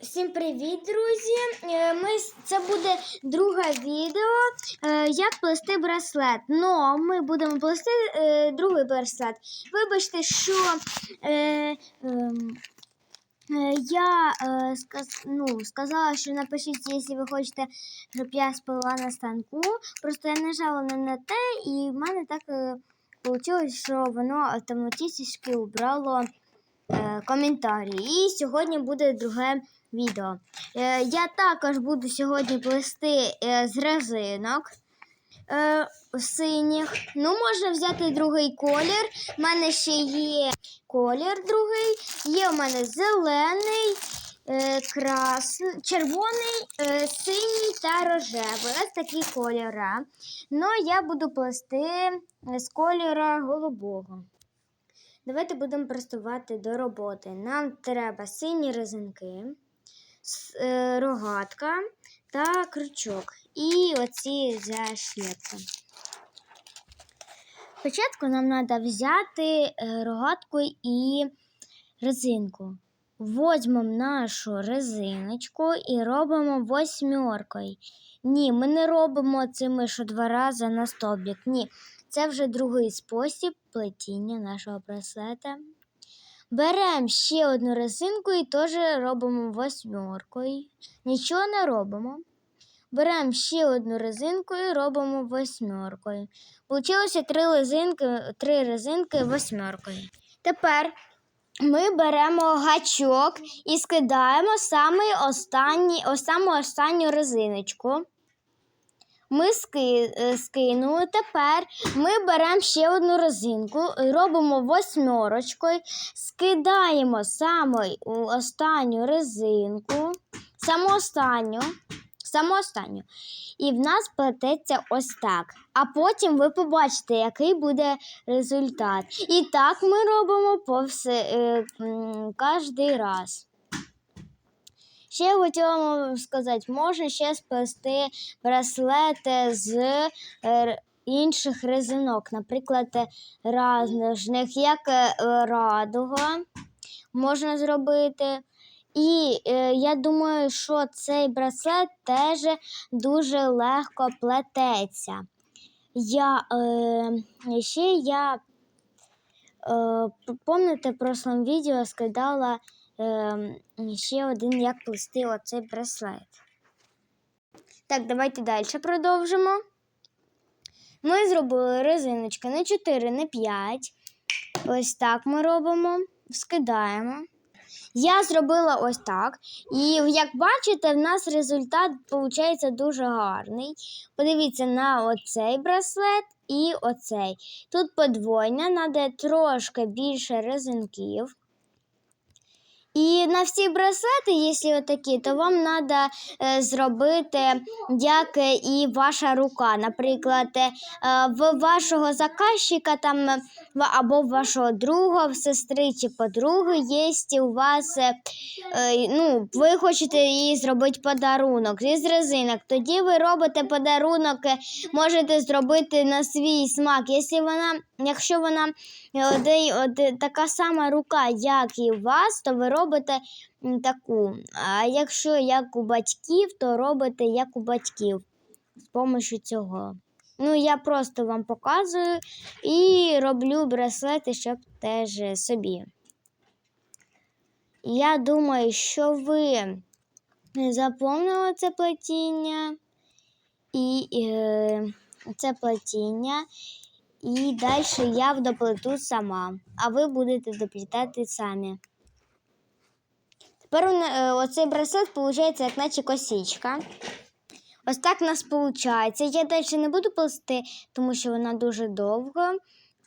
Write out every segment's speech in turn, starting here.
Всім привіт, друзі! Е, Ми, це буде друге відео, е, як плести браслет. Но ми будемо плести е, другий браслет. Вибачте, що е, ем, е, я е, сказ, ну, сказала, що напишіть, якщо ви хочете, щоб я спала на станку. Просто я нажала на те, і в мене так е, вийшло, що воно автоматично убрало е, коментарі. І сьогодні буде друге відео. Е, я також буду сьогодні плести е, з резинок е, синіх. Ну, можна взяти другий колір. У мене ще є колір другий. Є у мене зелений, е, красний, червоний, е, синій та рожевий. Ось такі кольори. Ну, я буду плести е, з кольора голубого. Давайте будемо приступати до роботи. Нам треба сині резинки, рогатка та крючок. І оці зашлепки. Спочатку нам треба взяти е, рогатку і резинку. Возьмемо нашу резиночку і робимо восьмеркою. Ні, ми не робимо цими що два рази на стовбик. Ні, це вже другий спосіб плетіння нашого браслета. Беремо ще одну резинку і теж робимо восьмеркою. Нічого не робимо. Беремо ще одну резинку і робимо восьмеркою. Получилося три резинки, три резинки восьмеркою. Тепер ми беремо гачок і скидаємо саме останню резиночку. Ми ски, е, скинули. Тепер ми беремо ще одну резинку, робимо восьмерочкою, скидаємо саме у останню резинку, саму останню, саму останню. І в нас плететься ось так. А потім ви побачите, який буде результат. І так ми робимо по все, е, кожний раз. Ще хотіла вам сказати, можна ще сплести браслети з е, інших резинок, наприклад, е, як е, радуга можна зробити. І е, я думаю, що цей браслет теж дуже легко плететься. Я, е, ще я, е, пам'ятаєте, в прошлому відео скидала ще один, як плести оцей браслет. Так, давайте далі продовжимо. Ми зробили резиночки не 4, не 5. Ось так ми робимо, скидаємо. Я зробила ось так. І як бачите, в нас результат виходить дуже гарний. Подивіться на оцей браслет і оцей. Тут подвойня, треба трошки більше резинків. І на всі браслети, якщо отакі, то вам треба зробити як е, і ваша рука. Наприклад, е, в вашого заказчика там е, або в вашого друга, в сестри чи подруги є у вас, ну, ви хочете їй зробити подарунок із резинок. Тоді ви робите подарунок, можете зробити на свій смак. Якщо вона, якщо вона така сама рука, як і у вас, то ви робите м, таку. А якщо як у батьків, то робите як у батьків з допомогою цього. Ну, я просто вам показую і роблю браслети, щоб теж собі. Я думаю, що ви заповнили це плетіння і е, це плетіння. І далі я доплету сама, а ви будете доплітати самі. Тепер е, оцей браслет виходить, як наче косичка. Ось так у нас виходить. Я далі не буду плести, тому що вона дуже довго.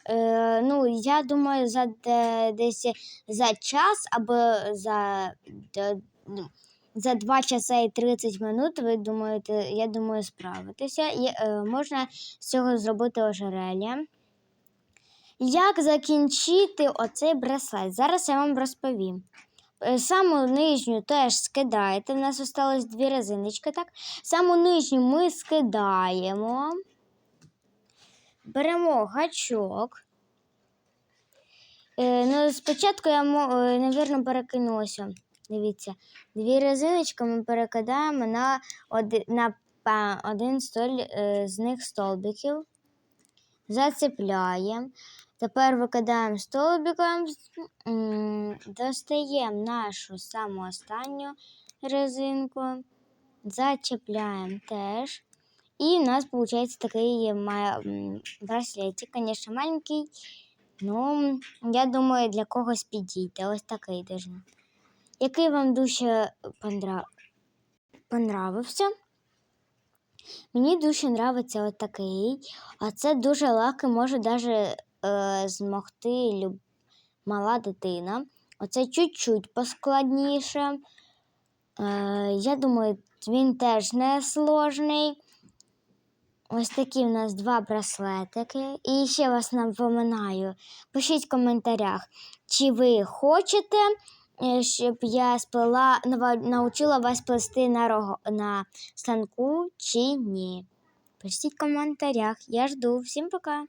Е, ну, я думаю, за де- десь за час або за, д- ну, за 2 часа і 30 минут, ви думаєте, я думаю, справитеся. І, е, можна з цього зробити ожерелья. Як закінчити оцей браслет? Зараз я вам розповім. Е, Саму нижню теж скидаєте. У нас осталось дві резиночки, так? Саму нижню ми скидаємо. Беремо гачок. Е, ну, спочатку я, мо- е, перекинулася. Дивіться, дві резиночки ми перекидаємо на, оди, на один столь, з них столбиків, зацепляємо. Тепер викидаємо столбиком, достаємо нашу саму останню резинку, зачепляємо теж. І у нас виходить такий браслетик, звісно, маленький. Ну, я думаю, для когось підійде. Ось такий даже. Який вам дуже понравився? Мені дуже подобається от такий. А це дуже легко може даже е, змогти люб... мала дитина. Оце чуть-чуть поскладніше. Е, я думаю, він теж не сложний. Ось такі в нас два браслетики. І ще вас напоминаю, пишіть в коментарях, чи ви хочете, е, щоб я сплела, навчила вас плести на, рого, на станку, чи ні. Пишіть в коментарях. Я жду. Всім пока!